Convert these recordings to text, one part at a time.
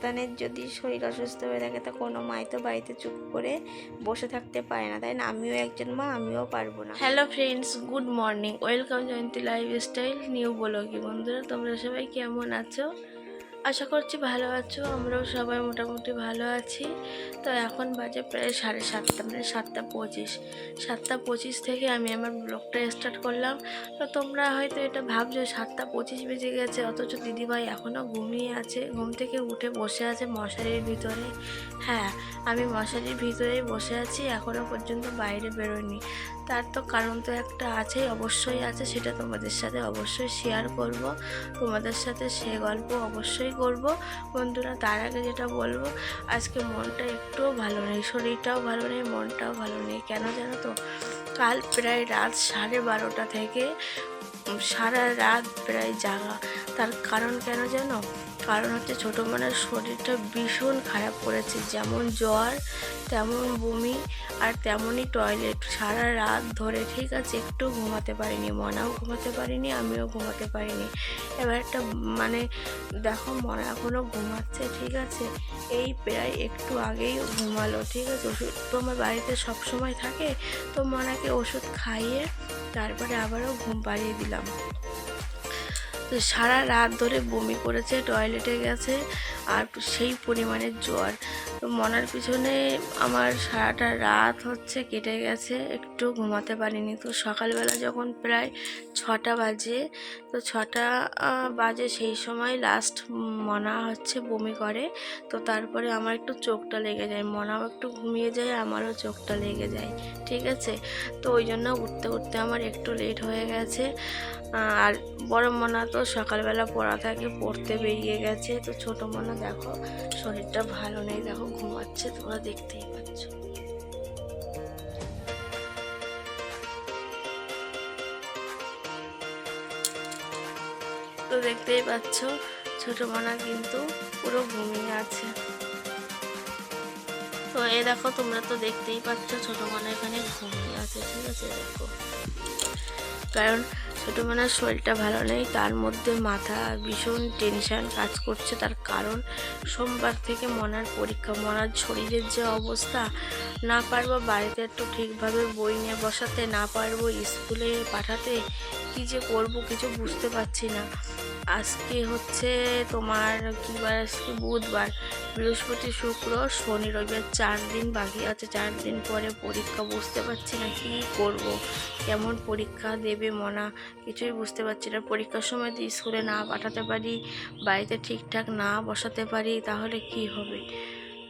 সন্তানের যদি শরীর অসুস্থ হয়ে থাকে, তা কোনো মাই তো বাড়িতে চুপ করে বসে থাকতে পারে না, তাই না? আমিও একজন মা, আমিও পারব না। Hello friends good morning welcome Jayanti lifestyle new বলো কি বন্ধুরা, তোমরা সবাই কেমন আছো? আশা করছি ভালো আছো, আমরাও সবাই মোটামুটি ভালো আছি। তো এখন বাজে প্রায় সাড়ে সাতটা মানে সাতটা পঁচিশ। সাতটা পঁচিশ থেকে আমি আমার ব্লগটা স্টার্ট করলাম। তো তোমরা হয়তো এটা ভাবছ, সাতটা পঁচিশ বেজে গেছে, অথচ দিদিভাই এখনও ঘুমিয়ে আছে। ঘুম থেকে উঠে বসে আছে মশারির ভিতরে। হ্যাঁ আমি মশারির ভিতরেই বসে আছি এখনও পর্যন্ত বাইরে বেরোয়নি তার তো কারণ তো একটা আছেই, অবশ্যই আছে, সেটা তোমাদের সাথে অবশ্যই শেয়ার করব। তোমাদের সাথে সে গল্প অবশ্যই করব। বন্ধুরা, তার আগে যেটা বলব, আজকে মনটা একটুও ভালো নেই, শরীরটাও ভালো নেই, মনটাও ভালো নেই। কেন জানো তো? কাল প্রায় রাত সাড়ে বারোটা থেকে সারা রাত প্রায় জাগা। তার কারণ কেন জানো? কারণ হচ্ছে ছোটো মানের শরীরটা ভীষণ খারাপ করেছে। যেমন জ্বর, তেমন বমি আর তেমনই টয়লেট সারা রাত ধরে ঠিক আছে, একটু ঘুমাতে পারিনি, মনাও ঘুমাতে পারিনি, আমিও ঘুমাতে পারিনি। এবার একটা মানে দেখো, মনা এখনও ঘুমাচ্ছে, ঠিক আছে? এই প্রায় একটু আগেই ঘুমালো, ঠিক আছে? ওষুধ তো আমার বাড়িতে সব সময় থাকে, তো মনাকে ওষুধ খাইয়ে তারপরে আবারও ঘুম পাড়িয়ে দিলাম। সারা রাত ধরে বমি করেছে টয়লেটে গেছে আর সেই পরিমাণে জ্বর। তো মনার পিছনে আমার সারাটা রাত হচ্ছে কেটে গেছে, একটু ঘুমাতে পারিনি। তো সকালবেলা যখন প্রায় ছটা বাজে, তো ছটা বাজে সেই সময় লাস্ট মনা হচ্ছে বমি করে, তো তারপরে আমার একটু চোখটা লেগে যায়। মনাও একটু ঘুমিয়ে যায়, আমারও চোখটা লেগে যায়, ঠিক আছে? তো ওই জন্য উঠতে উঠতে আমার একটু লেট হয়ে গেছে। আর বড় মনা তো সকালবেলা পড়া থাকে পড়তে বেরিয়ে গেছে। তো ছোট মনা দেখো, শরীরটা ভালো নেই, দেখো ঘুমাচ্ছে, তোমরা দেখতেই পাচ্ছ। তো দেখতেই পাচ্ছ, ছোট মনা কিন্তু পুরো ঘুমিয়ে আছে। তো এ দেখো, তোমরা তো দেখতেই পাচ্ছ, ছোট মনা এখানে ঘুমিয়ে আছে, ঠিক আছে, দেখো। কারণ ছোটো মানার শরীরটা ভালো নেই, তার মধ্যে মাথা ভীষণ টেনশান কাজ করছে, তার কারণ সোমবার থেকে মনার পরীক্ষা। মনার শরীরের যে অবস্থা, না পারব বাড়িতে একটু ঠিকভাবে বই নিয়ে বসাতে, না পারব স্কুলে পাঠাতে, কী যে করব কিছু বুঝতে পারছি না। আজকে হচ্ছে তোমার কী বার? আজকে বুধবার, বৃহস্পতি, শুক্র, শনি, রবিবার চার দিন বাকি আছে। চার দিন পরে পরীক্ষা, বুঝতে পারছি না কী করব? কেমন পরীক্ষা দেবে মনা? কিছুই বুঝতে পারছি না। পরীক্ষার সময় তো স্কুলে না পাঠাতে পারি, বাড়িতে ঠিকঠাক না বসাতে পারি, তাহলে কি হবে?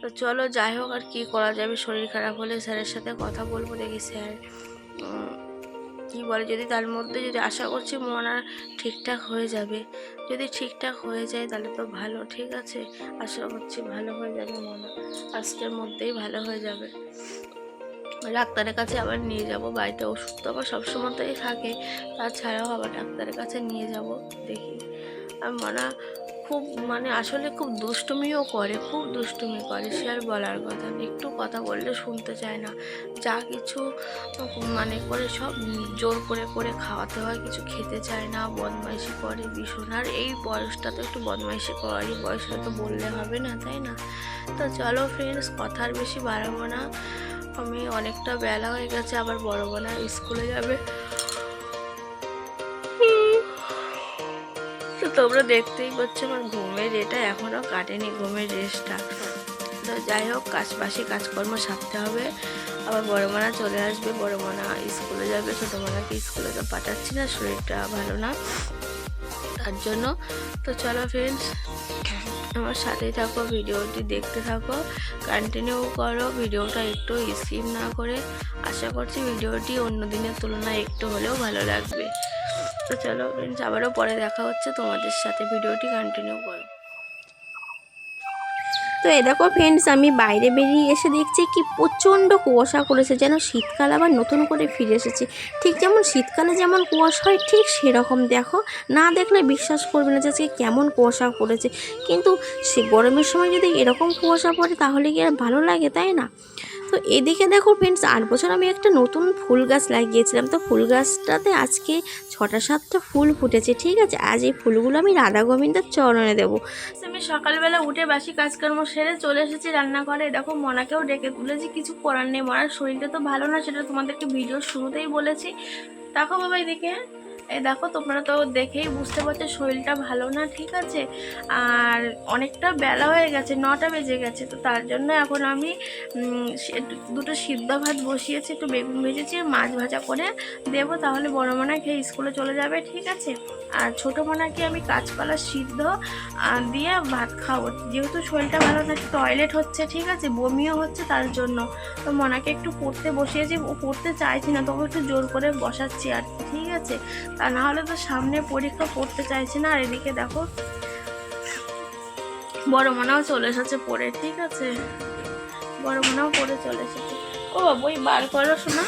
তো চলো যাই হোক আর কী করা যাবে। শরীর খারাপ হলে স্যারের সাথে কথা বলব। দেখি স্যার কি বলে, যদি তার মধ্যে যদি আশা করছি মনা ঠিকঠাক হয়ে যাবে, যদি ঠিকঠাক হয়ে যায় তাহলে তো ভালো, ঠিক আছে? আশা করছি ভালো হয়ে যাবে মনা, আজকের মধ্যেই ভালো হয়ে যাবে। ডাক্তারের কাছে আবার নিয়ে যাব, বাড়িতে ওষুধ তো আবার সবসময়তেই থাকে, তাছাড়াও আবার ডাক্তারের কাছে নিয়ে যাব, দেখি। আর মনা খুব মানে আসলে খুব দুষ্টুমিও করে, খুব দুষ্টুমি করে, সে আর বলার কথা। একটু কথা বললে শুনতে চায় না। যা কিছু মানে করে সব জোর করে করে খাওয়াতে হয়, কিছু খেতে চায় না, বদমাইশি করে ভীষণ। আর এই বয়সটা তো একটু বদমাইশি করারই বয়সটা তো বললে হবে না, তাই না? তো চলো ফ্রেন্ডস কথা আর বেশি বাড়াবো না। আমি অনেকটা বেলা হয়ে গেছে, আবার বড় বোনা স্কুলে যাবে। তোমরা দেখতেই পাচ্ছ আমার ঘুমের এটা এখনও কাটেনি, ঘুমের রেস্টটা তো যাই হোক কাজবাসি কাজকর্ম সারতে হবে। আবার বড় মানা চলে আসবে, বড় মানা স্কুলে যাবে, ছোটো মানাকে স্কুলে তো পাঠাচ্ছি না, শরীরটা ভালো না। তার জন্য, তো চলো ফ্রেন্ডস আমার সাথেই থাকো, ভিডিওটি দেখতে থাকো কন্টিনিউ করো, ভিডিওটা একটু স্কিপ না করে। আশা করছি ভিডিওটি অন্য দিনের তুলনায় একটু হলেও ভালো লাগবে। তো চলো ফ্রেন্ডস আবারও পরে দেখা হচ্ছে। তোমাদের সাথে ভিডিওটি কন্টিনিউ করো। তো এ দেখো ফ্রেন্ডস আমি বাইরে বেরিয়ে এসে দেখছি কি প্রচণ্ড কুয়াশা করেছে যেন শীতকাল আবার নতুন করে ফিরে এসেছে। ঠিক যেমন শীতকালে যেমন কুয়াশা হয়, ঠিক সেরকম দেখো। না দেখলে বিশ্বাস করবে না যে আজকে কেমন কুয়াশা পড়েছে। কিন্তু সে গরমের সময় যদি এরকম কুয়াশা পড়ে, তাহলে কি আর ভালো লাগে, তাই না? তো এদিকে দেখো ফ্রেন্ডস আট বছর আমি একটা নতুন ফুল গাছ লাগিয়েছিলাম। তো ফুল গাছটাতে আজকে ছটা সাতটা ফুল ফুটেছে, ঠিক আছে? আজ এই ফুলগুলো আমি রাধা গোবিন্দের চরণে দেবো। আমি সকালবেলা উঠে বাসি কাজকর্ম সেরে চলে এসেছি রান্নাঘরে। দেখো, মনাকেও ডেকে তুলেছি, কিছু করার নেই। মনার শরীরটা তো ভালো না, সেটা তোমাদেরকে ভিডিও শুরুতেই বলেছি। দেখো বাবা এদিকে। এই দেখো, তোমরা তো দেখেই বুঝতে পারছ শরীরটা ভালো না, ঠিক আছে? আর অনেকটা বেলা হয়ে গেছে, নটা বেজে গেছে, তো তার জন্য এখন আমি দুটো সিদ্ধ ভাত বসিয়েছি, একটু বেগুন ভেজেছি, মাছ ভাজা করে দেবো, তাহলে বড় মনে খেয়ে স্কুলে চলে যাবে, ঠিক আছে? আর ছোটো মোনাকে আমি কাঁচকলা সিদ্ধ দিয়ে ভাত খাব। যেহেতু শরীরটা ভালো থাকে টয়লেট হচ্ছে, ঠিক আছে, বমিও হচ্ছে তার জন্য। তো মনাকে একটু পড়তে বসিয়েছি, ও পড়তে চাইছি না, তবু একটু জোর করে বসাচ্ছি আর ঠিক আছে? তা না হলে তো সামনে পরীক্ষা পড়তে চাইছি না, আর এদিকে দেখো, বড় মনাও চলে এসেছে পড়ে, ঠিক আছে? বড় মনাও পড়ে চলে এসেছে। ও বই বার করো শোনা।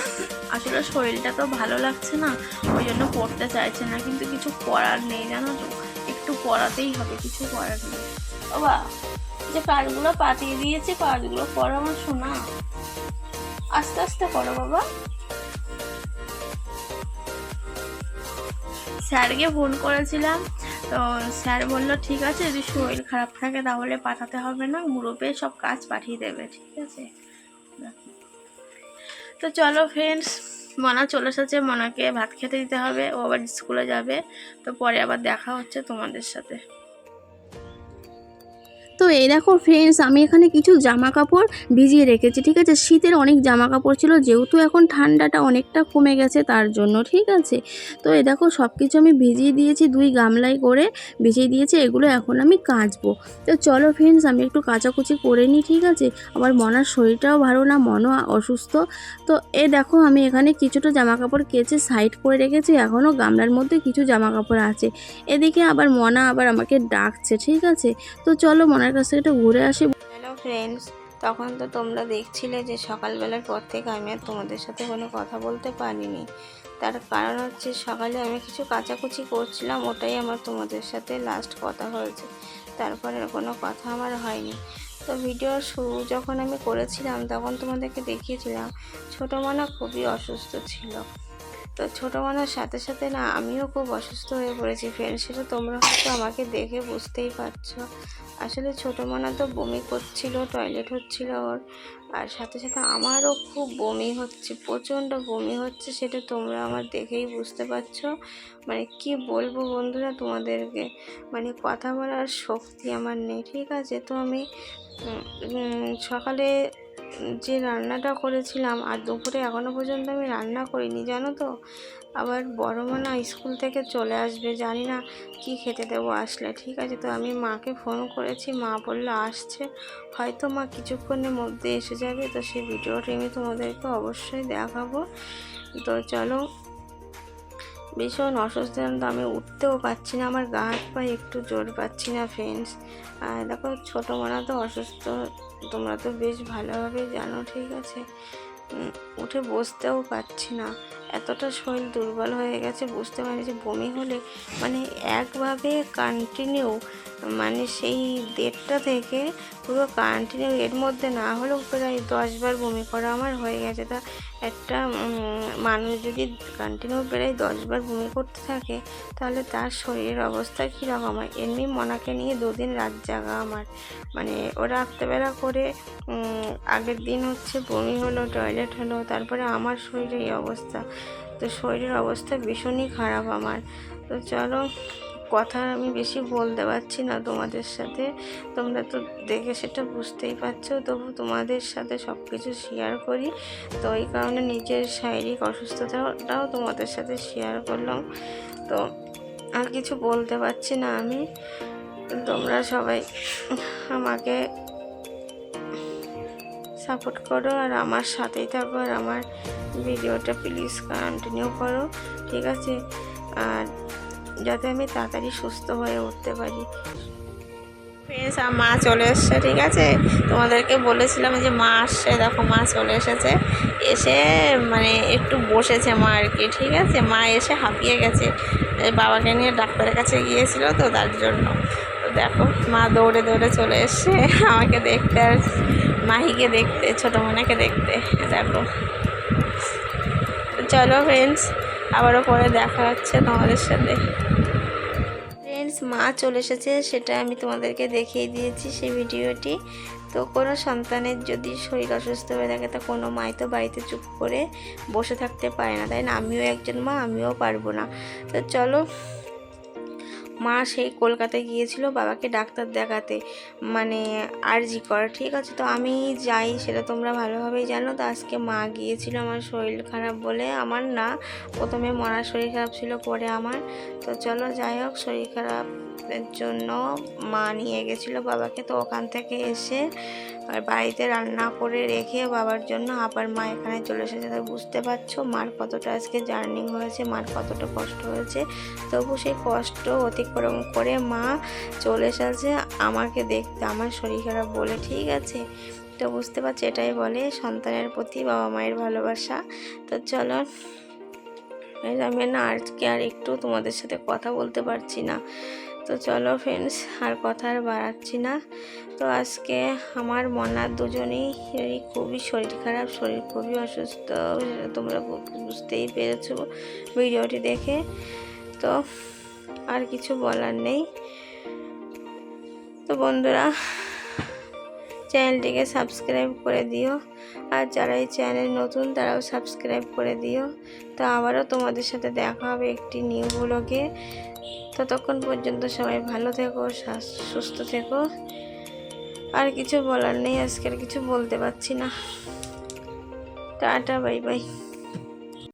আসলে শরীরটা তো ভালো লাগছে না, ওই জন্য পড়তে চাইছে না, কিন্তু কিছু করার নেই, জানো তো। একটু পড়াতেই হবে, কিছু করার নেই। বাবা যে কাজগুলো পাঠিয়ে দিয়েছে, কাজগুলো করো আমার শোনা। আস্তে আস্তে করো বাবা। স্যারকে ফোন করেছিলাম, তো স্যার বলল, ঠিক আছে, যদি শরীর খারাপ থাকে তাহলে পাঠাতে হবে না গ্রুপে সব কাজ পাঠিয়ে দেবে, ঠিক আছে? তো চলো ফ্রেন্ডস মনা চলে এসেছে। মনাকে ভাত খেতে দিতে হবে। ও আবার স্কুলে যাবে। তো পরে আবার দেখা হচ্ছে তোমাদের সাথে। তো এই দেখো ফ্রেন্ডস আমি এখানে কিছু জামা কাপড় ভিজিয়ে রেখেছি, ঠিক আছে? শীতের অনেক জামা কাপড় ছিল, যেহেতু এখন ঠান্ডাটা অনেকটা কমে গেছে তার জন্য, ঠিক আছে? তো এই দেখো সব কিছু আমি ভিজিয়ে দিয়েছি, দুই গামলায় করে ভিজিয়ে দিয়েছি, এগুলো এখন আমি কাচবো। তো চলো ফ্রেন্ডস আমি একটু কাচাকুচি করে নিই, ঠিক আছে? আমার মনার শরীরটাও ভালো না, মনও অসুস্থ। তো এ দেখো আমি এখানে কিছুটা জামা কাপড় কেচে সাইড করে রেখেছি, এখনও গামলার মধ্যে কিছু জামা কাপড় আছে। এদিকে আবার মনা আবার আমাকে ডাকছে, ঠিক আছে? তো চলো মনার কাছ থেকে একটু ঘুরে আসি। হ্যালো ফ্রেন্ডস তখন তো তোমরা দেখছিলে যে সকালবেলার পর থেকে আমি আর তোমাদের সাথে কোনো কথা বলতে পারিনি। তার কারণ হচ্ছে সকালে আমি কিছু কাচাকুচি করছিলাম, ওটাই আমার তোমাদের সাথে লাস্ট কথা হয়েছে। তারপরে কোনো কথা আমার হয়নি। তো ভিডিও শুরু যখন আমি করেছিলাম, তখন তোমাদেরকে দেখিয়েছিলাম, ছোটো মানা খুবই অসুস্থ ছিল। তো ছোটো মানার সাথে সাথে না, আমিও খুব অসুস্থ হয়ে পড়েছি। ফ্রেন্ড সেটা তোমরা হয়তো আমাকে দেখে বুঝতেই পারছ। আসলে ছোটো মনা তো বমি করছিল টয়লেট হচ্ছিল ওর। আর সাথে সাথে আমারও খুব বমি হচ্ছে, প্রচণ্ড বমি হচ্ছে, সেটা তোমরা আমার দেখেই বুঝতে পারছ। মানে কি বলব বন্ধুরা তোমাদেরকে? মানে কথা বলার শক্তি আমার নেই, ঠিক আছে? তো আমি সকালে যে রান্নাটা করেছিলাম আর দুপুরে এখনও পর্যন্ত আমি রান্না করিনি, জানো তো? আবার বড় মানা স্কুল থেকে চলে আসবে, জানি না কি খেতে দেবো আসলে, ঠিক আছে? তো আমি মাকে ফোন করেছি, মা বলল আসছে, হয়তো মা কিছুক্ষণের মধ্যে এসে যাবে, তো সেই ভিডিওটা আমি তোমাদেরকে অবশ্যই দেখাবো। তো চলো, ভীষণ অসুস্থ আমি উঠতেও পারছি না, আমার গা হাত পায়ে একটু জোর পাচ্ছি না ফ্রেন্ডস আর দেখো, ছোটো মোনা তো অসুস্থ তোমরা তো বেশ ভালোভাবে জানো ঠিক আছে? উঠে বসতেও পারছি না। এতটা শরীর দুর্বল হয়ে গেছে, বুঝতে পারি যে বমি হলে মানে একভাবে কন্টিনিউ মানে সেই দেড়টা থেকে পুরো কন্টিনিউ এর মধ্যে না হলেও প্রায় দশবার বমি করা আমার হয়ে গেছে। তা একটা মানুষ যদি কন্টিনিউ প্রায় দশবার বমি করতে থাকে, তাহলে তার শরীরের অবস্থা কীরকম হয়? এমনি মনাকে নিয়ে দুদিন রাত জাগা আমার। মানে ও রাত্রেবেলা করে আগের দিন হচ্ছে বমি হলো টয়লেট হলো, তারপরে আমার শরীরে এই অবস্থা। তো শরীরের অবস্থা ভীষণই খারাপ আমার। তো চলো, কথা আমি বেশি বলতে পারছি না তোমাদের সাথে। তোমরা তো দেখে সেটা বুঝতেই পারছ, তবু তোমাদের সাথে সব কিছু শেয়ার করি। তো এই কারণে নিজের শারীরিক অসুস্থতাটাও তোমাদের সাথে শেয়ার করলাম। তো আর কিছু বলতে পারছি না আমি। তোমরা সবাই আমাকে সাপোর্ট করো আর আমার সাথেই থাকো আর আমার ভিডিওটা প্লিজ কন্টিনিউ করো, ঠিক আছে? আর যাতে আমি তাড়াতাড়ি সুস্থ হয়ে উঠতে পারি। ফ্রেন্ডস আর মা চলে এসছে, ঠিক আছে? তোমাদেরকে বলেছিলাম যে মা আসছে, দেখো মা চলে এসেছে। এসে মানে একটু বসেছে মা আর কি, ঠিক আছে? মা এসে হাঁপিয়ে গেছে। বাবাকে নিয়ে ডাক্তারের কাছে গিয়েছিল তো, তার জন্য। তো দেখো, মা দৌড়ে দৌড়ে চলে এসছে। আমাকে দেখতে আর মাহিকে দেখতে, ছোটো মনেকে দেখতে, দেখো। চলো ফ্রেন্ডস আবারও পরে দেখা হচ্ছে তোমাদের সাথে। ফ্রেন্ডস মা চলে এসেছে, সেটা আমি তোমাদেরকে দেখিয়ে দিয়েছি সেই ভিডিওটি। তো কোনো সন্তানের যদি শরীর অসুস্থ হয়ে থাকে, তা কোনো মাই তো বাড়িতে চুপ করে বসে থাকতে পারে না। তাই না? আমিও একজন মা, আমিও পারব না। তো চলো মা সেই কলকাতায় গিয়েছিল বাবাকে ডাক্তার দেখাতে মানে আরজি করা। ঠিক আছে, তো আমি যাই, সেটা তোমরা ভালোভাবেই জানো। তো আজকে মা গিয়েছিল আমার শরীর খারাপ বলে আমার না, প্রথমে মনার শরীর খারাপ ছিল পরে আমার। তো চলো যাই হোক, শরীর খারাপের জন্য মা নিয়ে গেছিল বাবাকে, তো ওখান থেকে এসে আর বাড়িতে রান্না করে রেখে বাবার জন্য আবার মা এখানে চলে এসেছে। তো বুঝতে পারছ, মার কতটা আজকে জার্নি হয়েছে, মার কতটা কষ্ট হয়েছে। তবু সেই কষ্ট অতিক্রম করে মা চলে এসেছে আমাকে দেখতে, আমার শরীর খারাপ বলে। ঠিক আছে? তো বুঝতে পারছি, এটাই বলে সন্তানের প্রতি বাবা মায়ের ভালোবাসা। তো চলো আমি না আজকে আর একটু তোমাদের সাথে কথা বলতে পারছি না। তো চলো ফ্রেন্ডস আর কথা আর বাড়াচ্ছি না। তো আজকে আমার মনার দুজনেই খুবই শরীর খারাপ, শরীর খুবই অসুস্থ তোমরা বুঝতেই পেরেছ ভিডিওটি দেখে। তো আর কিছু বলার নেই। তো বন্ধুরা, চ্যানেলটিকে সাবস্ক্রাইব করে দিও। আর যারা এই চ্যানেল নতুন, তারাও সাবস্ক্রাইব করে দিও। তো আবারও তোমাদের সাথে দেখা হবে একটি নিউ ব্লগে। ততক্ষণ পর্যন্ত সবাই ভালো থেকো সুস্থ থেকো। আর কিছু বলার নেই আজকে আর কিছু বলতে পারছি না। Tata bye bye.